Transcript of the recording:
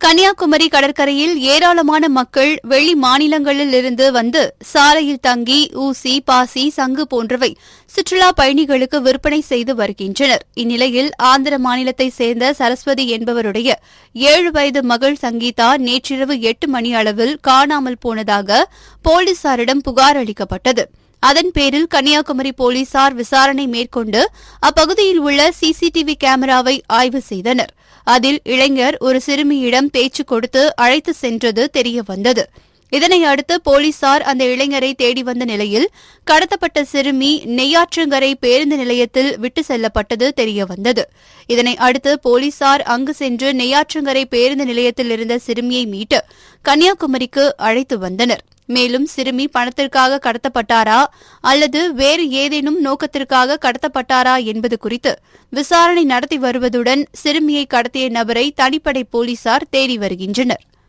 கன்னியாகுமரி கடற்கரையில் ஏராளமான மக்கள் வெளி மாநிலங்களில் இருந்து வந்து சாலையில் தங்கி ஊசி பாசி சங்கு போன்றவை சுற்றுலா பயணிகளுக்கு விற்பனை செய்து வருகின்றனர். இந்நிலையில் ஆந்திர மாநிலத்தைச் சேர்ந்த சரஸ்வதி என்பவருடைய ஏழு வயது மகள் சங்கீதா நேற்றிரவு எட்டு மணி அளவில் காணாமல் போனதாக போலீசாரிடம் புகார் அளிக்கப்பட்டது. அதன் பேரில் கன்னியாகுமரி போலீசார் விசாரணை மேற்கொண்டு அப்பகுதியில் உள்ள சிசிடிவி கேமராவை ஆய்வு செய்தனர். அதில் இளைஞர் ஒரு சிறுமியிடம் பேச்சு கொடுத்து அழைத்து சென்றது தெரியவந்தது. இதனை அடுத்து போலீசார் அந்த இளைஞரை தேடி வந்த நிலையில் கடத்தப்பட்ட சிறுமி நெய்யாற்றங்கரை பேருந்து நிலையத்தில் விட்டு செல்லப்பட்டது தெரியவந்தது. இதனை அடுத்து போலீசார் அங்கு சென்று நெய்யாற்றங்கரை பேருந்து நிலையத்தில் இருந்த சிறுமியை மீட்டு கன்னியாகுமரிக்கு அழைத்து வந்தனர். மேலும் சிறுமி பணத்திற்காக கடத்தப்பட்டாரா அல்லது வேறு ஏதேனும் நோக்கத்திற்காக கடத்தப்பட்டாரா என்பது குறித்து விசாரணை நடத்தி வருவதுடன் சிறுமியை கடத்திய நபரை தனிப்படை போலீசார் தேடி வருகின்றனர்.